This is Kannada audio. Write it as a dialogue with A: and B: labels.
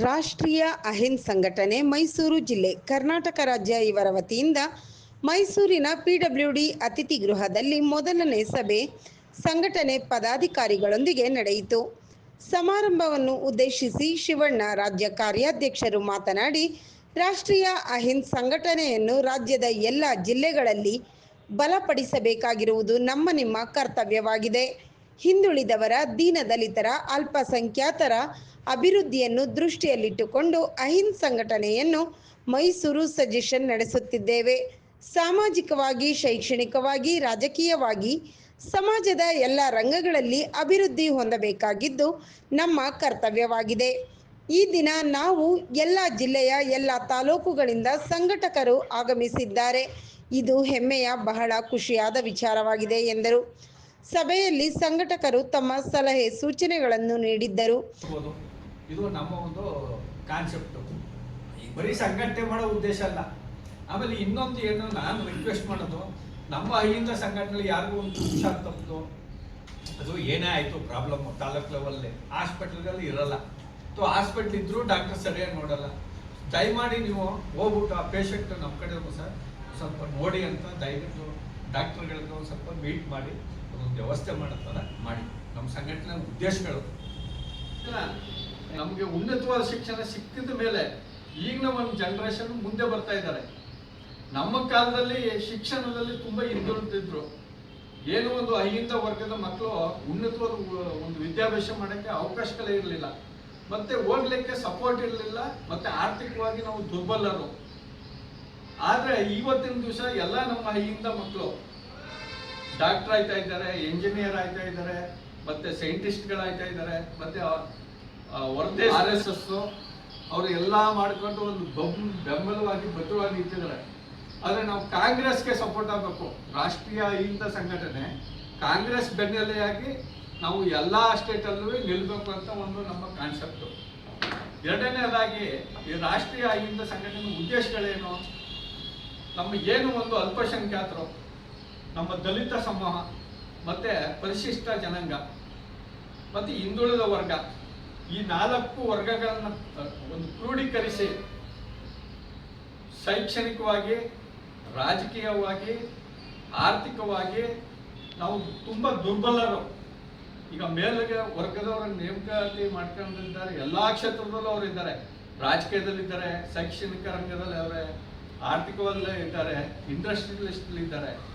A: ರಾಷ್ಟ್ರೀಯ ಅಹಿಂದ್ ಸಂಘಟನೆ ಮೈಸೂರು ಜಿಲ್ಲೆ ಕರ್ನಾಟಕ ರಾಜ್ಯ ಇವರ ವತಿಯಿಂದ ಮೈಸೂರಿನ ಪಿಡಬ್ಲ್ಯೂಡಿ ಅತಿಥಿ ಗೃಹದಲ್ಲಿ ಮೊದಲನೇ ಸಭೆ ಸಂಘಟನೆ ಪದಾಧಿಕಾರಿಗಳೊಂದಿಗೆ ನಡೆಯಿತು. ಸಮಾರಂಭವನ್ನು ಉದ್ದೇಶಿಸಿ ಶಿವಣ್ಣ ರಾಜ್ಯ ಕಾರ್ಯಾಧ್ಯಕ್ಷರು ಮಾತನಾಡಿ, ರಾಷ್ಟ್ರೀಯ ಅಹಿಂದ್ ಸಂಘಟನೆಯನ್ನು ರಾಜ್ಯದ ಎಲ್ಲ ಜಿಲ್ಲೆಗಳಲ್ಲಿ ಬಲಪಡಿಸಬೇಕಾಗಿರುವುದು ನಮ್ಮ ನಿಮ್ಮ ಕರ್ತವ್ಯವಾಗಿದೆ. ಹಿಂದುಳಿದವರ ದೀನದಲಿತರ, ಅಲ್ಪಸಂಖ್ಯಾತರ ಅಭಿವೃದ್ಧಿಯನ್ನು ದೃಷ್ಟಿಯಲ್ಲಿಟ್ಟುಕೊಂಡು ಅಹಿಂದ್ ಸಂಘಟನೆಯನ್ನು ಮೈಸೂರು ಸಜೆಷನ್ ನಡೆಸುತ್ತಿದ್ದೇವೆ. ಸಾಮಾಜಿಕವಾಗಿ, ಶೈಕ್ಷಣಿಕವಾಗಿ, ರಾಜಕೀಯವಾಗಿ ಸಮಾಜದ ಎಲ್ಲ ರಂಗಗಳಲ್ಲಿ ಅಭಿವೃದ್ಧಿ ಹೊಂದಬೇಕಾಗಿದ್ದು ನಮ್ಮ ಕರ್ತವ್ಯವಾಗಿದೆ. ಈ ದಿನ ನಾವು ಎಲ್ಲ ಜಿಲ್ಲೆಯ ಎಲ್ಲ ತಾಲೂಕುಗಳಿಂದ ಸಂಘಟಕರು ಆಗಮಿಸಿದ್ದಾರೆ. ಇದು ಹೆಮ್ಮೆಯ, ಬಹಳ ಖುಷಿಯಾದ ವಿಚಾರವಾಗಿದೆ ಎಂದರು. ಸಭೆಯಲ್ಲಿ ಸಂಘಟಕರು ತಮ್ಮ ಸಲಹೆ, ಸೂಚನೆಗಳನ್ನು ನೀಡಿದ್ದರು.
B: ಇದು ನಮ್ಮ ಒಂದು ಕಾನ್ಸೆಪ್ಟ್ ಬರೀ ಸಂಘಟನೆ ಮಾಡೋ ಉದ್ದೇಶ ಅಲ್ಲ. ಆಮೇಲೆ ಇನ್ನೊಂದು ಏನು ನಾನು ರಿಕ್ವೆಸ್ಟ್ ಮಾಡೋದು, ನಮ್ಮ ಅಹಿಂದ ಸಂಘಟನೆ ಯಾರಿಗೂ ಒಂದು ಖುಷಿ ತಪ್ಪು ಅದು ಏನೇ ಆಯಿತು ಪ್ರಾಬ್ಲಮ್ ತಾಲೂಕ್ ಲೆವೆಲ್ಲಿ ಹಾಸ್ಪಿಟ್ಲ್ಗಳಲ್ಲಿ ಇರಲ್ಲ. ಸೊ ಹಾಸ್ಪಿಟ್ಲ್ ಇದ್ದರೂ ಡಾಕ್ಟರ್ ಸರಿಯಾಗಿ ನೋಡಲ್ಲ. ದಯಮಾಡಿ ನೀವು ಹೋಗ್ಬಿಟ್ಟು ಆ ಪೇಷಂಟ್ ನಮ್ಮ ಕಡೆ ಸರ್. ಸ್ವಲ್ಪ ನೋಡಿ ಅಂತ ದಯವಿಟ್ಟು ಡಾಕ್ಟರ್ಗಳಿಗೆ ಒಂದು ಸ್ವಲ್ಪ ಮೀಟ್ ಮಾಡಿ ಒಂದು ವ್ಯವಸ್ಥೆ ಮಾಡೋ ಥರ ಮಾಡಿ. ನಮ್ಮ ಸಂಘಟನೆ ಉದ್ದೇಶಗಳು. ನಮಗೆ ಉನ್ನತವಾದ ಶಿಕ್ಷಣ ಸಿಕ್ಕಿದ ಮೇಲೆ ಈಗಿನ ಒಂದು ಜನರೇಷನ್ ಮುಂದೆ ಬರ್ತಾ ಇದ್ದಾರೆ. ನಮ್ಮ ಕಾಲದಲ್ಲಿ ಶಿಕ್ಷಣದಲ್ಲಿ ತುಂಬಾ ಹಿಂದುಳಿದಿದ್ರು. ಏನೋ ಒಂದು ಅಹಿಂದ ವರ್ಗದ ಮಕ್ಕಳು ಉನ್ನತವಾದ ಒಂದು ವಿದ್ಯಾಭ್ಯಾಸ ಮಾಡೋಕ್ಕೆ ಅವಕಾಶಗಳೇ ಇರಲಿಲ್ಲ. ಮತ್ತೆ ಓದ್ಲಿಕ್ಕೆ ಸಪೋರ್ಟ್ ಇರಲಿಲ್ಲ, ಮತ್ತೆ ಆರ್ಥಿಕವಾಗಿ ನಾವು ದುರ್ಬಲರು. ಆದ್ರೆ ಇವತ್ತಿನ ದಿವಸ ಎಲ್ಲ ನಮ್ಮ ಹೈಯಿಂದ ಮಕ್ಕಳು ಡಾಕ್ಟರ್ ಆಯ್ತಾ ಇದ್ದಾರೆ ಇಂಜಿನಿಯರ್ ಆಯ್ತಾ ಇದ್ದಾರೆ, ಮತ್ತೆ ಸೈಂಟಿಸ್ಟ್ಗಳಾಯ್ತಾ ಇದ್ದಾರೆ, ಮತ್ತೆ ಹೊರದೇ ಆರ್ ಎಸ್ ಎಸ್ ಅವರು ಎಲ್ಲ ಮಾಡ್ಕೊಂಡು ಒಂದು ಬಬ್ ಬೆಂಬಲವಾಗಿ ಭದ್ರವಾಗಿ ನಿಂತಿದ್ದಾರೆ. ಆದರೆ ನಾವು ಕಾಂಗ್ರೆಸ್ಗೆ ಸಪೋರ್ಟ್ ಆಗಬೇಕು. ರಾಷ್ಟ್ರೀಯ ಅಹಿಂದ ಸಂಘಟನೆ, ಕಾಂಗ್ರೆಸ್ ಬೆನ್ನೆಲೆಯಾಗಿ ನಾವು ಎಲ್ಲ ಸ್ಟೇಟಲ್ಲೂ ನಿಲ್ಲಬೇಕು ಅಂತ ಒಂದು ನಮ್ಮ ಕಾನ್ಸೆಪ್ಟ್. ಎರಡನೇದಾಗಿ ಈ ರಾಷ್ಟ್ರೀಯ ಅಹಿಂದ ಸಂಘಟನೆ ಉದ್ದೇಶಗಳೇನು? ನಮ್ಮ ಏನು ಒಂದು ಅಲ್ಪಸಂಖ್ಯಾತರು, ನಮ್ಮ ದಲಿತ ಸಮೂಹ, ಮತ್ತೆ ಪರಿಶಿಷ್ಟ ಜನಾಂಗ, ಮತ್ತೆ ಹಿಂದುಳಿದ ವರ್ಗ, ಈ ನಾಲ್ಕು ವರ್ಗಗಳನ್ನು ಒಂದು ಕ್ರೋಢೀಕರಿಸಿ ಶೈಕ್ಷಣಿಕವಾಗಿ, ರಾಜಕೀಯವಾಗಿ, ಆರ್ಥಿಕವಾಗಿ ನಾವು ತುಂಬ ದುರ್ಬಲರು. ಈಗ ಮೇಲ್ಗೆ ವರ್ಗದವರ ನೇಮಕಾತಿ ಮಾಡ್ಕೊಂಡಿದ್ದಾರೆ ಎಲ್ಲಾ ಕ್ಷೇತ್ರದಲ್ಲೂ ಅವರು ಇದ್ದಾರೆ ರಾಜಕೀಯದಲ್ಲಿದ್ದಾರೆ, ಶೈಕ್ಷಣಿಕ ರಂಗದಲ್ಲಿ ಅವರೇ. ಆರ್ಥಿಕವಲ್ಲೇ ಇದ್ದಾರೆ ಇಂಡಸ್ಟ್ರಿಯಲಿಸ್ಟ್ ಇದ್ದಾರೆ